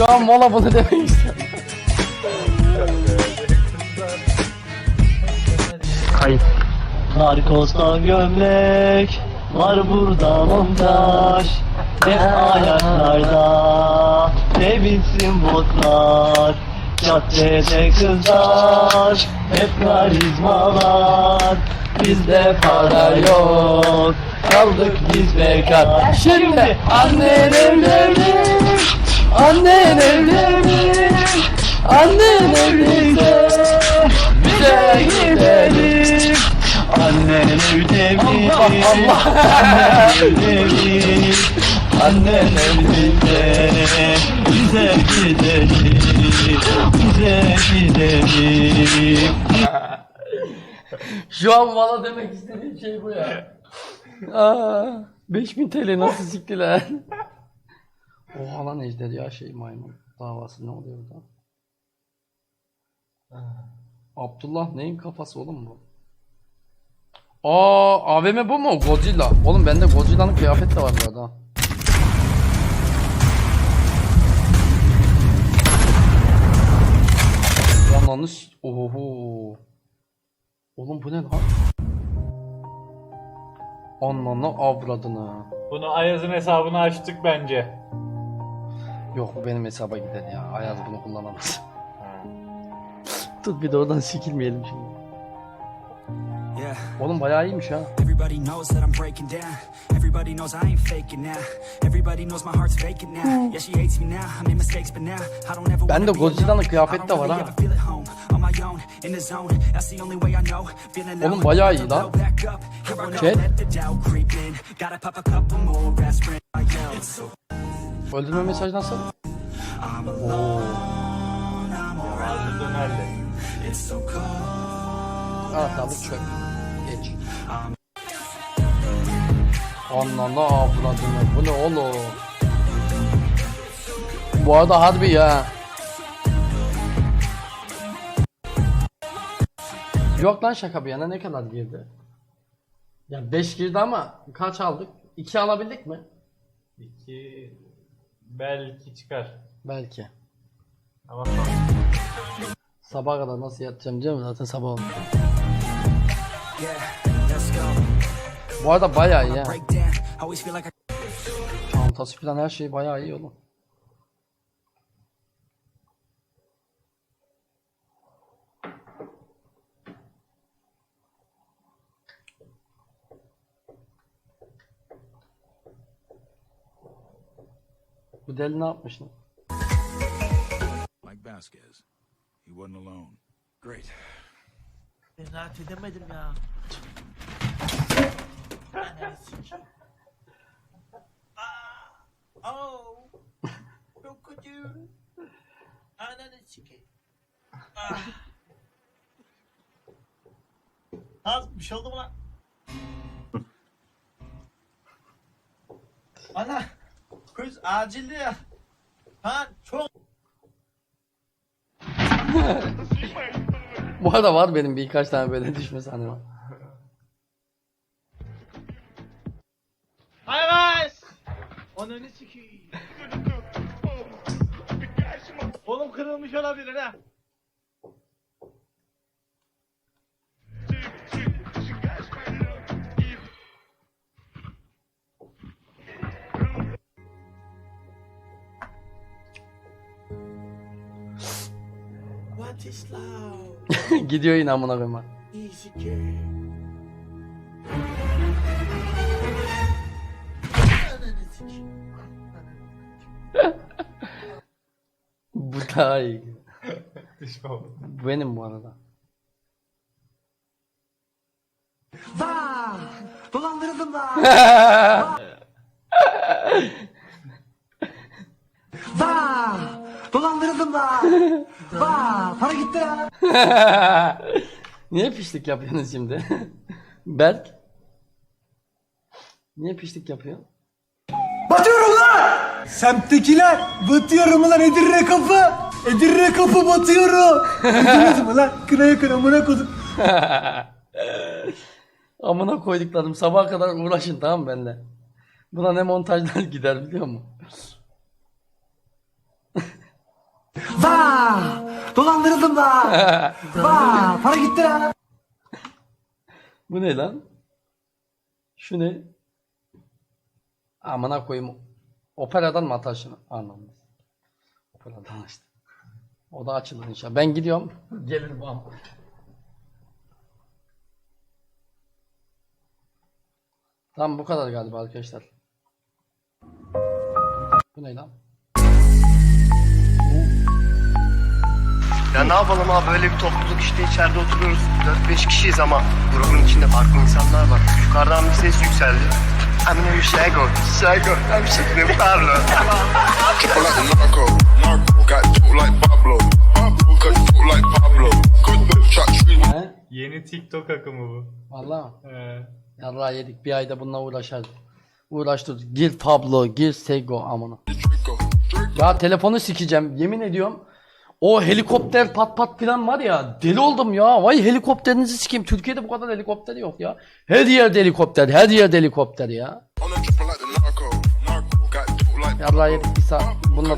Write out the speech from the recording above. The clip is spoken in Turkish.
Şu an mola bunu demek istiyorum. Kayıt. Narkozdan gömlek var burada montaj Ne ayaklarda ne bitsin botlar Caddede kızlar hep karizmalar Bizde para yok kaldık biz bekar Şimdi annen evlenir. Annen evlenir. Annen evlenir. bize gidelim Annen evde mi? Allah. Annen evde mi? Annen evde Bize gidelim Bize gidelim Şu an valla demek istediğim şey bu ya. Aa, 5000 TL nasıl siktiler? Oha lan ejder ya şey maymun davası ne oluyor burada? Abdullah neyin kafası oğlum bu? Aa AVM bu mu? Godzilla. Oğlum bende Godzilla'nın kıyafeti de var bu arada. Yanlanış. Oho. Oğlum bu ne lan? Ananı avradını. Bunu Ayaz'ın hesabını açtık bence. Yok bu benim hesaba gider ya. Ayaz bunu kullanamaz. Tut bir de oradan sikilmeyelim şimdi. Oğlum bayağı iyiymiş ha. everybody knows that I'm breaking down. Everybody knows I ain't faking now. Everybody knows my heart's vacant now. Yeah, she hates me now. I made mistakes, but now I don't ever Bende wanna be Godzilla'nın kıyafeti de var ha. Oğlum bayağı iyi lan. Chat. Öldürme mesaj nasıl? Oo. So cold. Anahtarlık çöp. Geç. Anlamda avradını. Bu ne oğlum? Bu arada harbi ya. Yok lan şaka bir yana ne kadar girdi? Ya 5 girdi ama kaç aldık? 2 alabildik mi? İki belki çıkar. Belki. Ama. Sabaha kadar nasıl yatacağım canım zaten sabah oldu. Bu arada bayağı iyi ya. Break down. Always feel like I Çantası falan her şey bayağı iyi oğlum. Bu deli ne yapmış lan? Mike Vasquez. He wasn't alone. Great. Ben rahat edemedim ya. Ananı sikeyim. Aa, Oh. Çok kötü. Ananı sikeyim. Ah. Az bir şey oldu mu lan? Ana. Kız acildi ya. Ha çok. Bu arada var benim birkaç tane böyle düşme sahnem var. Hay guys. Ananı sikeyim. Oğlum kırılmış olabilir ha. Gidiyor yine amına sikeyim. Bu daha iyi. Bu Benim bu arada. Dolandırıldım da. Dolandırıldım da. Vaa, para gitti ya. Niye pişlik yapıyorsunuz şimdi? Berk? Niye pişlik yapıyorsun? Batıyorum lan! Semttekiler batıyorum lan Edirne kapı! Edirne kapı batıyorum! Duydunuz mu lan? Kına yakın amına kodum. Amına koyduklarım sabaha kadar uğraşın tamam mı benimle? Buna ne montajlar gider biliyor musun? Dolandırıldım da. Vaa para gitti la. Bu ne lan? Şu ne? Amına koyayım. Operadan mı atar şunu? Anladım. Operadan işte. O da açılır inşallah. Ben gidiyorum. Gelir bu an. Tamam bu kadar galiba arkadaşlar. Bu ne lan? Ya ne yapalım abi böyle bir topluluk işte içeride oturuyoruz 4-5 kişiyiz ama grubun içinde farklı insanlar var. Yukarıdan bir ses yükseldi. I'm name Shago, Shago, I'm Shago Pablo. Triple like the narco, narco. Got dope like Pablo, Pablo. Cut dope like Pablo. Good bitch, shot He? Yeni TikTok akımı bu. Vallahi. Ee, Yarrağı yedik. Bir ayda bununla uğraşardık. Uğraştık. Gir Pablo, gir Sego amına. Ya telefonu sikeceğim. Yemin ediyorum. O helikopter pat pat filan var ya. Deli oldum ya. Vay helikopterinizi sikeyim. Türkiye'de bu kadar helikopter yok ya. Her yerde helikopter. Her yerde helikopter ya. Yarrağı yedik bir saat. Bununla da